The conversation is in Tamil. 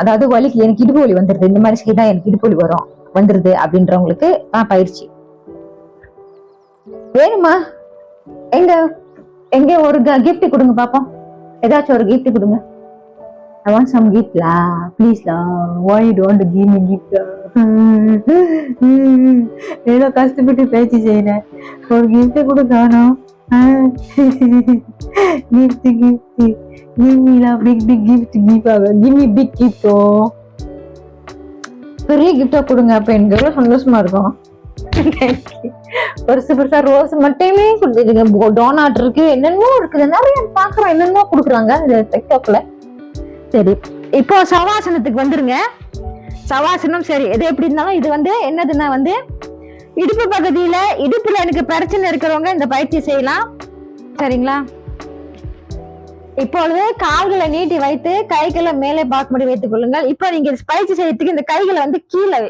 அதாவது வலிக்கு எனக்கு இடுப்பு வலி வந்துருது. இந்த மாதிரி செய்தா எனக்கு இடுப்பு வலி வரும் வந்துருது அப்படின்றவங்களுக்கு தான் பயிற்சி. வேணுமா? எங்க எங்க ஒரு கிஃப்ட் கொடுங்க பாப்போம். ஏதாச்சும் ஒரு கிஃப்ட் கொடுங்க. ஐ வாண்ட் சம் கிஃப்ட் லா? ப்ளீஸ் லா. Why don't give me gift ஏதோ கஷ்டப்பட்டு பேச்சு செய்யறேன் ஒரு கிஃப்ட் கூட காணோம் gift gift. give me la big big gift give give me big gift பெரிய கிஃப்டா கொடுங்க அப்ப எனக்கு எவ்வளவு சந்தோஷமா இருக்கும். பெருசு பெருசா ரோஸ் மட்டுமே கொடுத்துருங்க டோனாட் இருக்கு என்னென்னமோ இருக்குது. நிறைய பாக்குறோம் என்னென்னமோ கொடுக்குறாங்க இந்த டிக்டாக்ல சரி இப்போ சவாசனத்துக்கு வந்துருங்க. சவாசனம் சரி எது எப்படி இருந்தாலும் இது வந்து என்னதுன்னா வந்து இடுப்பு பகுதியில இடுப்புல எனக்கு பிரச்சனை இருக்கிறவங்க இந்த பயிற்சி செய்யலாம். சரிங்களா? இப்பொழுது கால்களை நீட்டி வைத்து கைகளை மேலே பார்க்கும்படி வைத்துக் கொள்ளுங்கள். இப்போ நீங்க பயிற்சி செய்யறதுக்கு இந்த கைகளை வந்து கீழே